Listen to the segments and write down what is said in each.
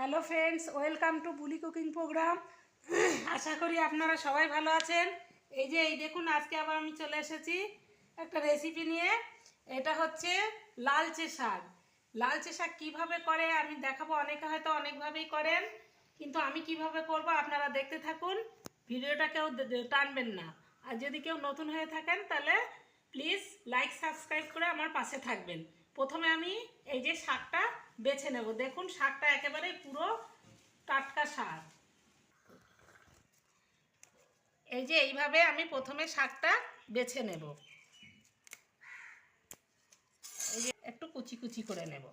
Hello friends, welcome to Buli cooking program. আশা করি আপনারা সবাই ভালো আছেন। এই যে, এই দেখুন, আজকে আবার আমি চলে এসেছি একটা রেসিপি নিয়ে। এটা হচ্ছে লালচে শাক। লালচে শাক কীভাবে করে আমি দেখাবো, অনেকে হয়তো অনেকভাবেই করেন, কিন্তু আমি কীভাবে করব আপনারা দেখতে থাকুন। ভিডিওটা কেউ টানবেন না। আর যদি কেউ নতুন হয়ে থাকেন, তাহলে প্লিজ লাইক সাবস্ক্রাইব করে আমার পাশে থাকবেন। প্রথমে আমি এই যে শাকটা বেছে নেব। দেখুন, শাকটা একেবারে পুরো টাটকা শাক এই যে এইভাবে আমি প্রথমে শাকটা বেছে নেব। এই যে একটু কুচি কুচি করে নেব।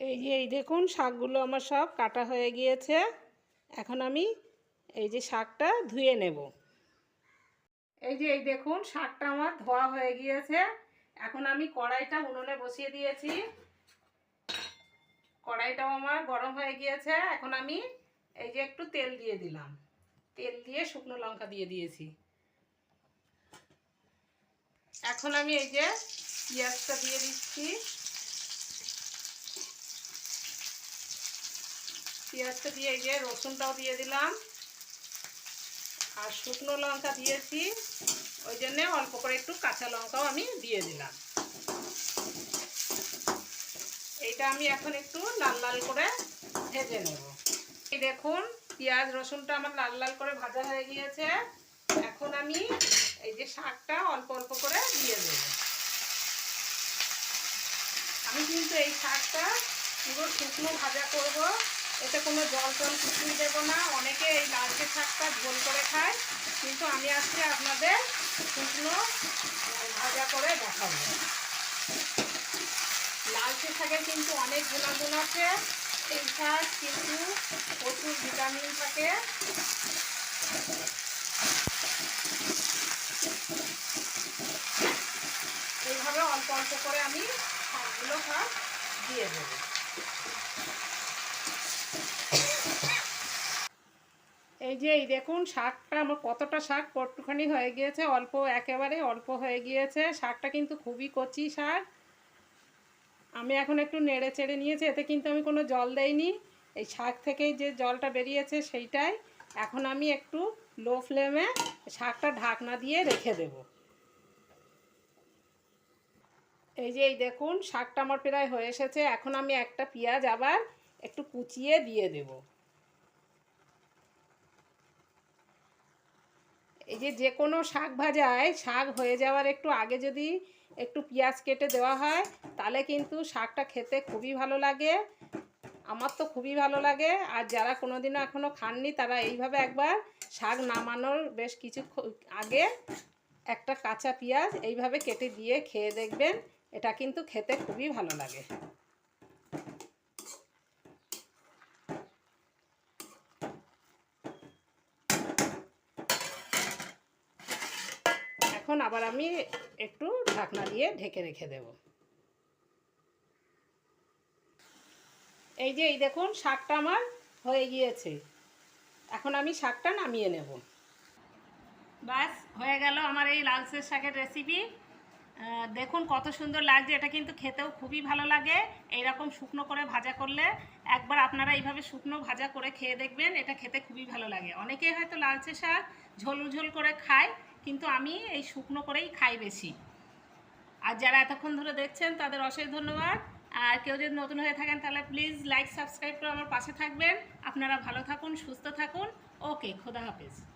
এই যে এই দেখুন, শাকগুলো আমার সব কাটা হয়ে গিয়েছে। এখন আমি এই যে শাকটা ধুয়ে নেব। এই যে এই দেখুন, শাকটা আমার ধোয়া হয়ে গিয়েছে। এখন আমি কড়াইটা উনুনে বসিয়ে দিয়েছি। কড়াইটাও আমার গরম হয়ে গিয়েছে। এখন আমি এই যে একটু তেল দিয়ে দিলাম। তেল দিয়ে শুকনো লঙ্কা দিয়ে দিয়েছি। এখন আমি এই যে পেঁয়াজটা দিয়ে দিচ্ছি। পেঁয়াজটা দিয়ে এই যে রসুনটাও দিয়ে দিলাম। আর শুকনো লঙ্কা দিয়েছি। ওই জন্যে অল্প করে একটু কাঁচা লঙ্কাও আমি দিয়ে দিলাম। এইটা আমি এখন একটু লাল লাল করে ভেজে নেব। এই দেখুন, পেঁয়াজ, রসুনটা আমার লাল লাল করে ভাজা হয়ে গিয়েছে। এখন আমি এই যে শাকটা অল্প অল্প করে দিয়ে দেব। আমি কিন্তু এই শাকটা পুরো শুকনো ভাজা করব। এতে কোনো জল টল কিছুই দেবো না। অনেকে এই লালচে শাকটা ঝোল করে খায়। কিন্তু আমি আজকে আপনাদের শুকনো ভাজা করে দেখাবো। লালচে শাকের কিন্তু অনেক গুণাগুণ আছে। এই শাক কিন্তু প্রচুর ভিটামিন থাকে। এইভাবে অল্প অল্প করে আমি শাকগুলো সব দিয়ে দেবো। এই যে, এই দেখুন, শাকটা আমার কতটা শাক কটুখানি হয়ে গিয়েছে। অল্প, একেবারে অল্প হয়ে গিয়েছে। শাকটা কিন্তু খুবই কচি শাক। আমি এখন একটু নেড়ে চেড়ে নিয়েছি, এতে কিন্তু আমি কোনো জল দেইনি। এই শাক থেকেই যে জলটা বেরিয়েছে সেইটাই এখন আমি একটু লো ফ্লেমে শাকটা ঢাকনা দিয়ে রেখে দেব। এই যে এই দেখুন, শাকটা আমার প্রায় হয়ে এসেছে। এখন আমি একটা পেঁয়াজ আবার একটু কুচিয়ে দিয়ে দেবো। এই যে যে কোনো শাক ভাজায় শাক হয়ে যাওয়ার একটু আগে যদি একটু পেঁয়াজ কেটে দেওয়া হয়, তাহলে কিন্তু শাকটা খেতে খুবই ভালো লাগে। আমার তো খুবই ভালো লাগে। আর যারা কোনোদিনও এখনও খাননি, তারা এইভাবে একবার শাক নামানোর বেশ কিছু আগে একটা কাঁচা পেঁয়াজ এইভাবে কেটে দিয়ে খেয়ে দেখবেন। এটা কিন্তু খেতে খুবই ভালো লাগে। এখন আবার আমি একটু ঢাকনা দিয়ে ঢেকে রেখে দেব। এই যে, এই দেখুন, শাকটা আমার হয়ে গিয়েছে। এখন আমি শাকটা নামিয়ে নেব। বাস, হয়ে গেল আমার এই লালসের শাকের রেসিপি দেখুন কত সুন্দর লাগছে, এটা কিন্তু খেতেও খুবই ভালো লাগে। এইরকম শুকনো করে ভাজা করলে একবার আপনারা এইভাবে শুকনো ভাজা করে খেয়ে দেখবেন, এটা খেতে খুবই ভালো লাগে। অনেকেই হয়তো লালচে শাক ঝোল ঝোল করে খায় কিন্তু আমি এই শুকনো করেই খাই বেশি। আর যারা এতক্ষণ ধরে দেখছেন, তাদের অশেষ ধন্যবাদ। আর কেউ যদি নতুন হয়ে থাকেন, তাহলে প্লিজ লাইক সাবস্ক্রাইব করে আমার পাশে থাকবেন। আপনারা ভালো থাকুন, সুস্থ থাকুন। ওকে খোদা হাফেজ।